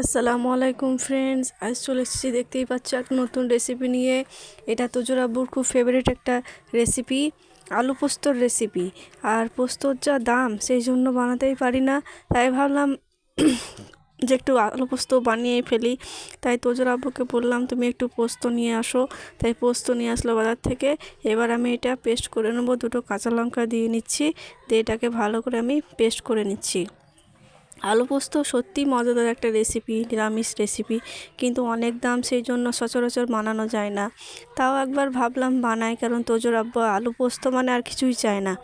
আসসালামু আলাইকুম ফ্রেন্ডস আজ চলে এসেছি, দেখতেই পাচ্ছ এক নতুন রেসিপি নিয়ে। এটা তোজোর আব্বুর খুব ফেভারিট একটা রেসিপি আলু পোস্তর রেসিপি আর পোস্তর যা দাম, সেই জন্য বানাতেই পারি না। তাই ভাবলাম যে একটু আলু পোস্ত বানিয়ে ফেলি। তাই তোজোর আব্বুকে বললাম, তুমি একটু পোস্ত নিয়ে আসো। তাই পোস্ত নিয়ে আসলো বাজার থেকে। এবার আমি এটা পেস্ট করে নেব, দুটো কাঁচা লঙ্কা দিয়ে নিচ্ছি। দিয়ে এটাকে ভালো করে আমি পেস্ট করে নিচ্ছি। আলু পোস্ত সত্যিই মজাদার একটা রেসিপি নিরামিষ রেসিপি কিন্তু অনেক দাম সেই জন্য সচরাচর বানানো যায় না। তাও একবার ভাবলাম বানাই, কারণ তোজোর আব্বা আলু পোস্ত মানে আর কিছুই চায় না।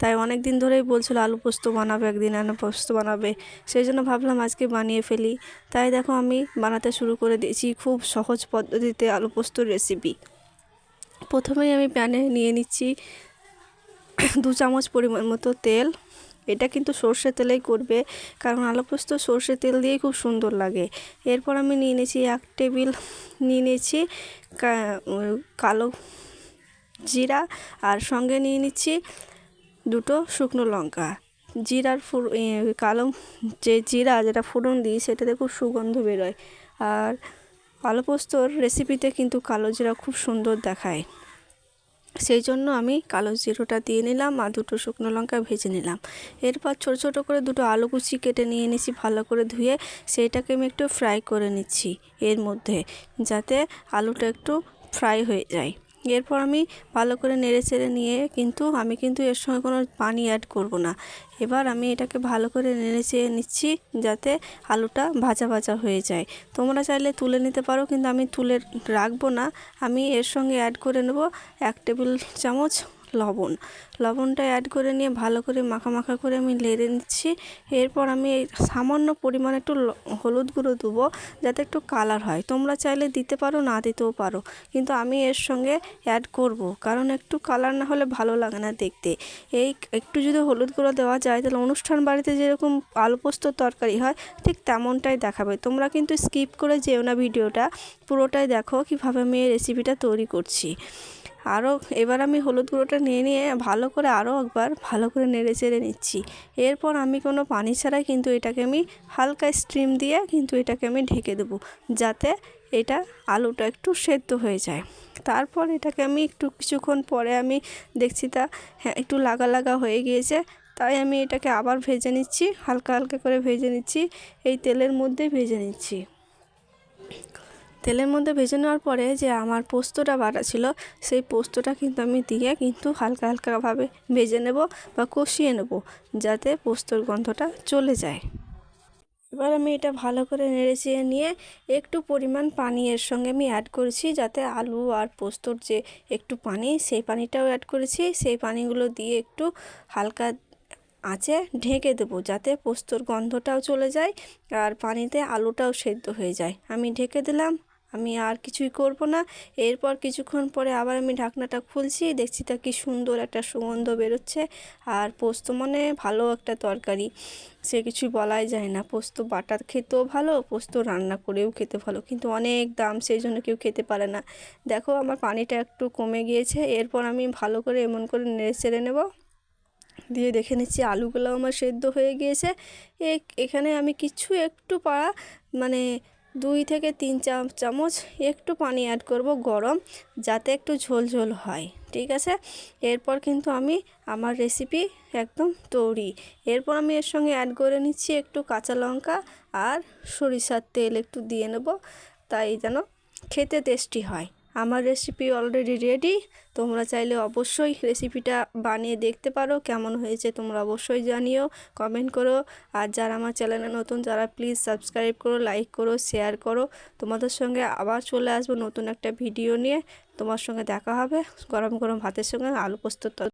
তাই অনেক দিন ধরেই বলছিল, আলু পোস্ত বানাবে, একদিন আলু পোস্ত বানাবে। সেই জন্য ভাবলাম আজকে বানিয়ে ফেলি। তাই দেখো আমি বানাতে শুরু করে দিয়েছি খুব সহজ পদ্ধতিতে আলু পোস্তর রেসিপি প্রথমেই আমি প্যানে নিয়ে নিচ্ছি দু চামচ পরিমাণ মতো তেল এটা কিন্তু সর্ষে তেলেই করবে, কারণ আলু পোস্ত সর্ষে তেল দিয়েই খুব সুন্দর লাগে। এরপর আমি নিয়ে নিয়েছি এক টেবিল, নিয়ে নিয়েছি কালো জিরা, আর সঙ্গে নিয়ে নিচ্ছি দুটো শুকনো লঙ্কা। জিরার ফুর কালো যে জিরা যেটা ফোড়ন দিই সেটাতে খুব সুগন্ধ বেরোয়। আর আলু পোস্তর রেসিপিতে কিন্তু কালো জিরা খুব সুন্দর দেখায়। সেই জন্য আমি কালো জিরোটা দিয়ে নিলাম আর দুটো শুকনো লঙ্কা ভেজে নিলাম। এরপর ছোটো ছোটো করে দুটো আলু কুচি কেটে নিয়ে নিছি ভালো করে ধুয়ে। সেইটাকে আমি একটু ফ্রাই করে নিচ্ছি এর মধ্যে, যাতে আলুটা একটু ফ্রাই হয়ে যায়। এরপর আমি ভালো করে নেড়ে চেড়ে নিয়ে কিন্তু আমি কিন্তু এর সঙ্গে কোনো পানি অ্যাড করব না। এবার আমি এটাকে ভালো করে নেড়ে চেড়ে নিচ্ছি যাতে আলুটা ভাজা ভাজা হয়ে যায়। তোমরা চাইলে তুলে নিতে পারো কিন্তু আমি তুলে রাখব না। আমি এর সঙ্গে অ্যাড করে নেব এক টেবিল চামচ লবণ। লবণটা অ্যাড করে নিয়ে ভালো করে মাখা মাখা করে আমি লেড়ে নিচ্ছি। এরপর আমি সামান্য পরিমাণে একটু হলুদ গুঁড়ো দেবো যাতে একটু কালার হয়। তোমরা চাইলে দিতে পারো, না দিতেও পারো। কিন্তু আমি এর সঙ্গে অ্যাড করব, কারণ একটু কালার না হলে ভালো লাগে না দেখতে। এই একটু যদি হলুদ গুঁড়ো দেওয়া যায়, তাহলে অনুষ্ঠান বাড়িতে যেরকম আলু তরকারি হয়, ঠিক তেমনটাই দেখাবে। তোমরা কিন্তু স্কিপ করে যেও না ভিডিওটা। পুরোটাই দেখো কীভাবে আমি এই রেসিপিটা তৈরি করছি। আরও এবার আমি হলুদ গুঁড়োটা নিয়ে নিয়ে ভালো করে আরও একবার ভালো করে নেড়ে চেড়ে নিচ্ছি। এরপর আমি কোনো পানি ছাড়াই কিন্তু এটাকে আমি হালকা স্টিম দিয়ে কিন্তু এটাকে আমি ঢেকে দেবো, যাতে এটা আলুটা একটু সেদ্ধ হয়ে যায়। তারপর এটাকে আমি একটু কিছুক্ষণ পরে আমি দেখছি তা হ্যাঁ একটু লাগা লাগা হয়ে গিয়েছে, তাই আমি এটাকে আবার ভেজে নিচ্ছি, হালকা হালকা করে ভেজে নিচ্ছি, এই তেলের মধ্যেই ভেজে নিচ্ছি। তেলের মধ্যে ভেজে নেওয়ার পরে যে আমার পোস্তটা বাটা ছিল, সেই পোস্তটা কিন্তু আমি দিয়ে কিন্তু হালকা হালকাভাবে ভেজে নেব বা কষিয়ে নেব যাতে পোস্তর গন্ধটা চলে যায়। এবার আমি এটা ভালো করে নেড়ে চেয়ে নিয়ে একটু পরিমাণ পানি এর সঙ্গে আমি অ্যাড করেছি যাতে আলু আর পোস্তর যে একটু পানি, সেই পানিটাও অ্যাড করেছি। সেই পানিগুলো দিয়ে একটু হালকা আঁচে ঢেকে দেবো যাতে পোস্তর গন্ধটাও চলে যায় আর পানিতে আলুটাও সেদ্ধ হয়ে যায়। আমি ঢেকে দিলাম। আমি আর কিছুই করব না। এরপর কিছুক্ষণ পরে আবার আমি ঢাকনাটা খুলছি, দেখছি তা কি সুন্দর একটা সুগন্ধ বেরোচ্ছে। আর পোস্ত মানে ভালো একটা তরকারি। সে কিছুই বলাই যায় না। পোস্ত বাটা খেতেও ভালো, পোস্ত রান্না করেও খেতে ভালো। কিন্তু অনেক দাম, সেই জন্য কেউ খেতে পারে না। দেখো, আমার পানিটা একটু কমে গিয়েছে। এরপর আমি ভালো করে এমন করে নেড়ে চেড়ে নেব। দিয়ে দেখে নিচ্ছি আলুগুলো আমার সেদ্ধ হয়ে গিয়েছে। এখানে আমি কিছু একটু পাড়া মানে দুই থেকে তিন চামচ একটু পানি অ্যাড করব গরম, যাতে একটু ঝোল ঝোল হয়, ঠিক আছে? এরপর কিন্তু আমি আমার রেসিপি একদম তৈরি। এরপর আমি এর সঙ্গে অ্যাড করে নিচ্ছি একটু কাঁচা লঙ্কা আর সরিষার তেল একটু দিয়ে নেব, তাই যেন খেতে টেস্টি হয়। আমার রেসিপি অলরেডি রেডি তোমরা চাইলে অবশ্যই রেসিপিটা বানিয়ে দেখতে পারো, কেমন হয়েছে তোমরা অবশ্যই জানিও কমেন্ট করো। আর যারা আমার চ্যানেলে নতুন, যারা প্লিজ সাবস্ক্রাইব করো লাইক করো শেয়ার করো। তোমাদের সঙ্গে আবার চলে আসব নতুন একটা ভিডিও নিয়ে। তোমার সঙ্গে দেখা হবে গরম গরম ভাতের সঙ্গে আলু পোস্ত